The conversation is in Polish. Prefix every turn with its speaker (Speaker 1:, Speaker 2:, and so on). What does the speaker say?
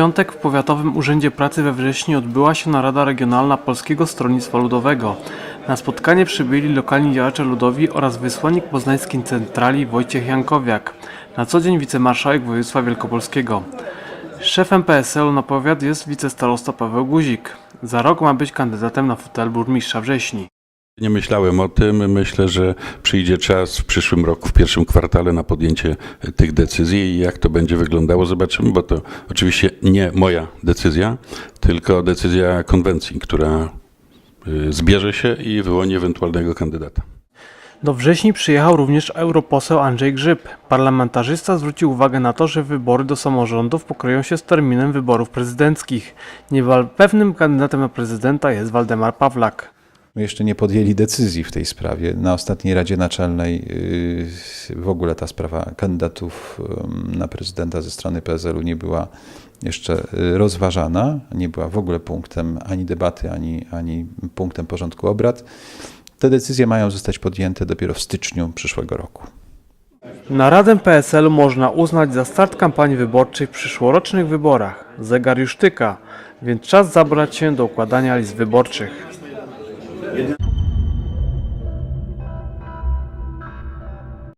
Speaker 1: piątek w Powiatowym Urzędzie Pracy we Wrześni odbyła się narada regionalna Polskiego Stronnictwa Ludowego. Na spotkanie przybyli lokalni działacze ludowi oraz wysłannik poznańskiej centrali Wojciech Jankowiak, na co dzień wicemarszałek województwa wielkopolskiego. Szefem PSL-u na powiat jest wicestarosta Paweł Guzik. Za rok ma być kandydatem na fotel burmistrza Wrześni.
Speaker 2: Nie myślałem o tym. Myślę, że przyjdzie czas w przyszłym roku, w pierwszym kwartale na podjęcie tych decyzji i jak to będzie wyglądało, zobaczymy, bo to oczywiście nie moja decyzja, tylko decyzja konwencji, która y, zbierze się i wyłoni ewentualnego kandydata.
Speaker 1: Do wrześni przyjechał również europoseł Andrzej Grzyb. Parlamentarzysta zwrócił uwagę na to, że wybory do samorządów pokryją się z terminem wyborów prezydenckich. Niebawem pewnym kandydatem na prezydenta jest Waldemar Pawlak.
Speaker 3: Jeszcze nie podjęli decyzji w tej sprawie. Na ostatniej Radzie Naczelnej yy, w ogóle ta sprawa kandydatów ym, na prezydenta ze strony PSL-u nie była jeszcze yy, rozważana, nie była w ogóle punktem ani debaty, ani, ani punktem porządku obrad. Te decyzje mają zostać podjęte dopiero w styczniu przyszłego roku.
Speaker 1: Naradę PSL-u można uznać za start kampanii wyborczej w przyszłorocznych wyborach. Zegar już tyka, więc czas zabrać się do układania list wyborczych. Jeden...